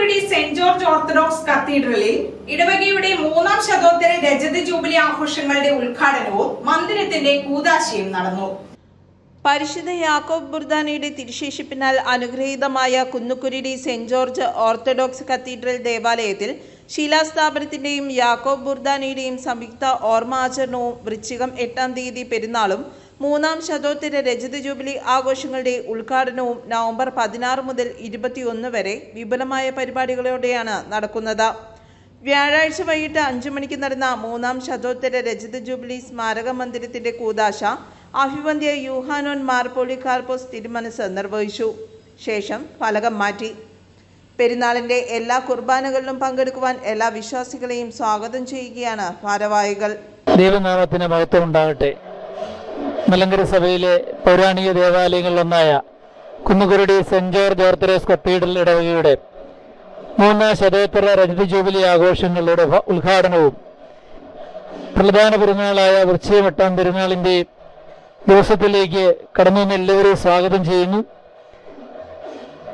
കുന്നുകുരുടി saint George orthodox കത്തീഡ്രലിൽ ഇടവകയുടെ മൂന്നാം ശതോത്തര രജത ജൂബിലി ആഘോഷങ്ങളുടെ ഉദ്ഘാടനവും മന്ദിരത്തിന്റെ കൂതാശയും നടന്നു. പരിശുദ്ധ യാക്കോബ് ബുർദാനയുടെ തിരുശേഷിപ്പിനാൽ അനുഗ്രഹീതമായ Kunnukurudi Saint George Orthodox Cathedral ദേവാലയത്തിൽ ശിലാസ്ഥാപനത്തിന്റെയും യാക്കോബ് ബുർദാനയുടെയും സംയുക്ത ഓർമ്മാചരണവും വൃശ്ചികം എട്ടാം തീയതി പെരുന്നാളും മൂന്നാം ശതോത്തര രജത ജൂബിലി ആഘോഷങ്ങളുടെ ഉദ്ഘാടനവും നവംബർ പതിനാറ് മുതൽ ഇരുപത്തിയൊന്ന് വരെ വിപുലമായ പരിപാടികളോടെയാണ് നടക്കുന്നത്. വ്യാഴാഴ്ച വൈകിട്ട് അഞ്ചു മണിക്ക് നടന്ന മൂന്നാം ശതോത്തര രജത ജൂബിലി സ്മാരക മന്ദിരത്തിന്റെ കൂതാശ അഭിവന്ധ്യ യൂഹാനോൻ മാർപോളി കാർപോസ് തിരുമനസ് നിർവഹിച്ചു. ശേഷം ഫലകം മാറ്റി. പെരുന്നാളിന്റെ എല്ലാ കുർബാനകളിലും പങ്കെടുക്കുവാൻ എല്ലാ വിശ്വാസികളെയും സ്വാഗതം ചെയ്യുകയാണ് ഭാരവാഹികൾ. ദൈവനാമത്തിന് മഹത്വം ഉണ്ടാകട്ടെ. മലങ്കര സഭയിലെ പൗരാണിക ദേവാലയങ്ങളിലൊന്നായ Kunnukurudi Saint George Orthodox Cathedral ഇടവകയുടെ മൂന്നാം ശതോത്തര രജത ജൂബിലി ആഘോഷങ്ങളുടെ ഉദ്ഘാടനവും പ്രധാന പെരുന്നാളായ വൃശ്ചികം എട്ടാം പെരുന്നാളിന്റെ ദിവസത്തിലേക്ക് കടന്നു എല്ലാവരെയും സ്വാഗതം ചെയ്യുന്നു.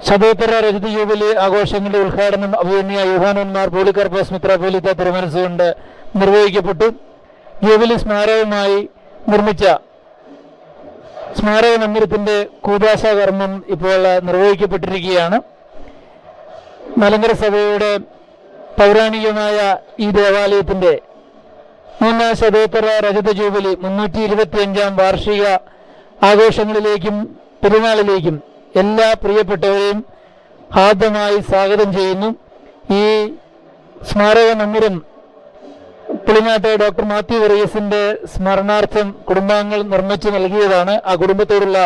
ശതോത്തര രജത ജൂബിലി ആഘോഷങ്ങളുടെ ഉദ്ഘാടനം അഭിമന്യ യുഹാനന്മാർ പോളിക്കർപ്പസ് മിത്രാപോലിത്ത തിരുമനസുകൊണ്ട് നിർവഹിക്കപ്പെട്ടു. ജൂബിലി സ്മാരകമായി നിർമ്മിച്ച സ്മാരക മന്ദിരത്തിന്റെ കൂതാശ കർമ്മം ഇപ്പോൾ നിർവഹിക്കപ്പെട്ടിരിക്കുകയാണ്. മലങ്കര സഭയുടെ പൗരാണികമായ ഈ ദേവാലയത്തിന്റെ മൂന്നാം ശതോത്തര രജത ജൂബിലി മുന്നൂറ്റി ഇരുപത്തിയഞ്ചാം വാർഷിക ആഘോഷങ്ങളിലേക്കും പെരുന്നാളിലേക്കും എല്ലാ പ്രിയപ്പെട്ടവരെയും ഹാർദമായി സ്വാഗതം ചെയ്യുന്നു. ഈ സ്മാരക മന്ദിരം പുളിങ്ങാട്ട് ഡോക്ടർ മാത്യു വർഗീസിന്റെ സ്മരണാർത്ഥം കുടുംബാംഗങ്ങൾ നിർമ്മിച്ചു നൽകിയതാണ്. ആ കുടുംബത്തോടുള്ള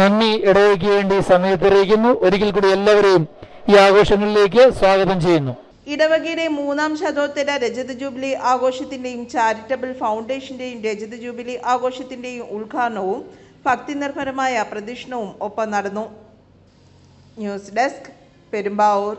നന്ദി ഇടവയ്ക്ക് വേണ്ടി സമയത്തറിയിക്കുന്നു. ഒരിക്കൽ കൂടി എല്ലാവരെയും ഈ ആഘോഷങ്ങളിലേക്ക് സ്വാഗതം ചെയ്യുന്നു. ഇടവകയുടെ മൂന്നാം ശതോത്തര രജത ജൂബിലി ആഘോഷത്തിന്റെയും ചാരിറ്റബിൾ ഫൗണ്ടേഷന്റെയും രജത ജൂബിലി ആഘോഷത്തിന്റെയും ഉദ്ഘാടനവും ഭക്തി നിർഭരമായ പ്രദക്ഷിണവും ഒപ്പം നടന്നു. News desk Perumbavoor.